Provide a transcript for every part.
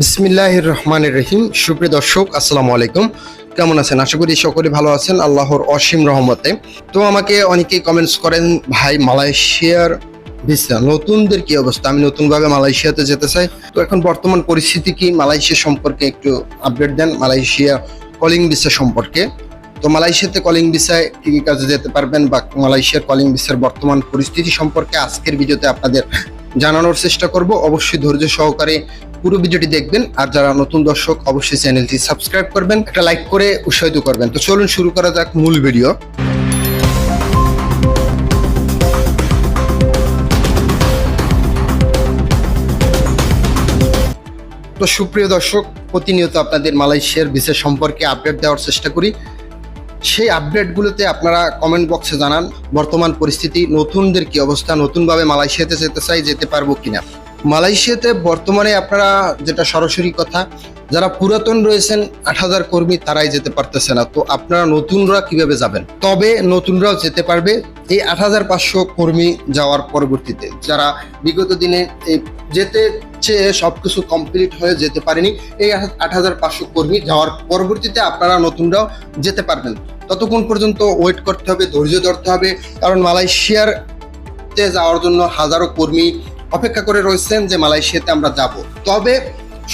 বিসমিল্লাহির রহমানির রহিম সুপ্রিয় দর্শক, আসসালামু আলাইকুম। কেমন আছেন? আশা করি সকলে ভালো আছেন। আল্লাহর অসীম রহমতে। তো আমাকে অনেকেই কমেন্টস করেন, ভাই, মালয়েশিয়ার ভিসা নতুনদের কি অবস্থা? আমি নতুনভাবে মালয়েশিয়াতে যেতে চাই। তো এখন বর্তমান পরিস্থিতি কি? মালয়েশিয়া সম্পর্কে একটু আপডেট দেন। মালয়েশিয়া কলিং ভিসা সম্পর্কে। তো মালয়েশিয়াতে কলিং ভিসায় কী কি কাজে যেতে পারবেন বা মালয়েশিয়ার কলিং ভিসার বর্তমান পরিস্থিতি সম্পর্কে আজকের ভিডিওতে আপনাদের জানানোর চেষ্টা করব। অবশ্যই ধৈর্য সহকারে পুরো ভিডিওটি দেখবেন আর যারা নতুন দর্শক, অবশ্যই চ্যানেলটি সাবস্ক্রাইব করবেন, একটা লাইক করে উৎসাহিত করবেন। তো চলুন শুরু করা যাক মূল ভিডিও। তো সুপ্রিয় দর্শক, প্রতিনিয়ত আপনাদের মালয়েশিয়ার বিশেষ সম্পর্কে আপডেট দেওয়ার চেষ্টা করি। সেই আপডেটগুলোতে আপনারা কমেন্ট বক্সে জানান, বর্তমান পরিস্থিতি, নতুনদের কি অবস্থা, নতুনভাবে মালয়েশিয়াতে যেতে চাই, যেতে পারব কিনা। মালয়েশিয়াতে বর্তমানে আপনারা যেটা সরাসরি কথা, যারা পুরাতন রয়েছেন, আট হাজার কর্মী, তারাই যেতে পারতেছে না। তো আপনারা নতুনরা কীভাবে যাবেন? তবে নতুনরাও যেতে পারবে এই আট হাজার পাঁচশো কর্মী যাওয়ার পরবর্তীতে। যারা বিগত দিনে যেতে চেয়ে সবকিছু কমপ্লিট হয়ে যেতে পারেনি, এই আট হাজার পাঁচশো কর্মী যাওয়ার পরবর্তীতে আপনারা নতুনরাও যেতে পারবেন। ততক্ষণ পর্যন্ত ওয়েট করতে হবে, ধৈর্য ধরতে হবে। কারণ মালয়েশিয়ার যাওয়ার জন্য হাজারো কর্মী অপেক্ষা করে রয়েছেন যে মালয়েশিয়াতে আমরা যাব। তবে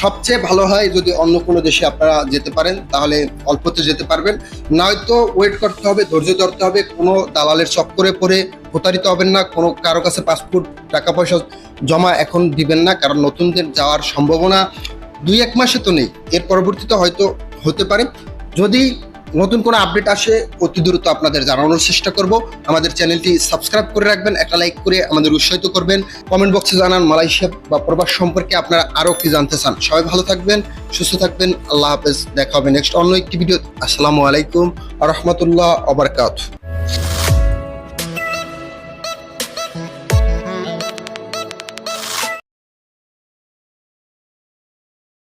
সবচেয়ে ভালো হয় যদি অন্য কোনো দেশে আপনারা যেতে পারেন, তাহলে অল্পতে যেতে পারবেন। নয়তো ওয়েট করতে হবে, ধৈর্য ধরতে হবে, কোনো দালালের চক্করে পড়ে প্রতারিত হবেন না, কোনো কারও কাছে পাসপোর্ট টাকা পয়সা জমা এখন দিবেন না, কারণ নতুনদের যাওয়ার সম্ভাবনা দুই এক মাসে তো নেই। এর পরবর্তীতে হয়তো হতে পারে। যদি নতুন কোনো আপডেট আসে, অতি দ্রুত আপনাদের জানানোর চেষ্টা করব। আমাদের চ্যানেলটি সাবস্ক্রাইব করে রাখবেন, একটা লাইক করে আমাদের উৎসাহিত করবেন। কমেন্ট বক্সে জানান মালয়েশিয়া বা প্রবাস সম্পর্কে আপনারা আরও কি জানতে চান। সবাই ভালো থাকবেন, সুস্থ থাকবেন, আল্লাহ হাফেজ। দেখা হবে নেক্সট অন্য একটি ভিডিও আসসালামু আলাইকুম রহমতুল্লাহ অবরকাত।